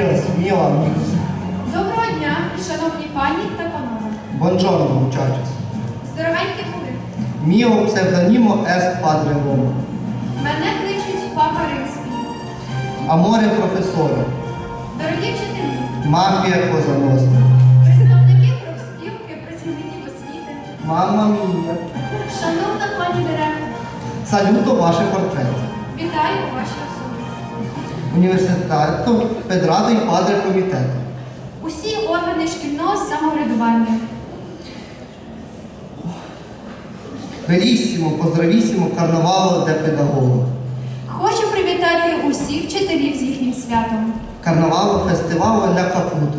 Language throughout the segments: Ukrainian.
Віра, сміла. Доброго дня, шановні пані та панове. Бонжорно, мучачос. Здоровенькі були. Міо псевдонімо Ес Падре Рома. Мене кличуть папа Римський. Аморе професора. Дорогі вчителі. Мафія Коза Представники профспілки, працівників освіти. Мама мія. Шановна пані директор. Салюто ваші портрети. Вітаю ваші особи. Університету Педрадо і Падре комітету. Усі органи шкільного самоврядування. Беліссімо, поздравісімо, карнавало де педагогу. Хочу привітати усіх вчителів з їхнім святом. Карнавало фестивалу для капуто.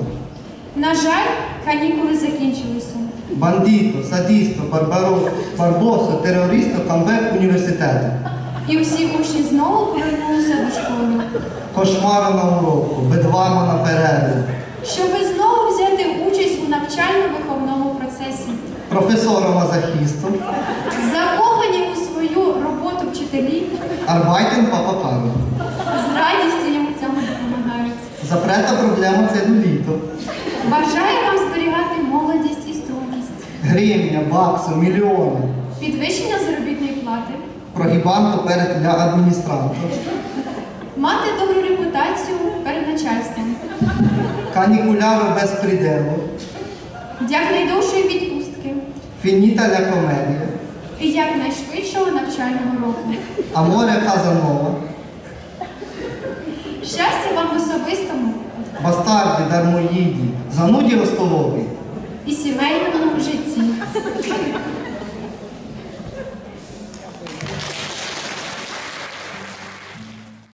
На жаль, канікули закінчилися. Бандито, садісто, барбаро, барбосо, терористо, камбек університету. І усі учні знову повернулися до школи, Кошмару на уроку, бедвамо на перерву. щоби знову взяти участь у навчально-виховному процесі. Професором мазохісту, Закохані у свою роботу вчителі арбайтен папапану. з радістю їм у цьому допомагають. Запрета проблема це літо. Бажаю вам зберігати молодість і строгість, Гривня, баксу, мільйони. підвищення заробітної плати, Прогібанто перед для адміністранта. Мати добру репутацію перед начальством, Канікуляру без приделу. якнайдовшої відпустки Фініта ля комедія. і якнайшвидшого навчального року. Аморе Казанова. Щастя вам особистому Бастарді, дармоїді, зануді ростолові. і сімейному житті.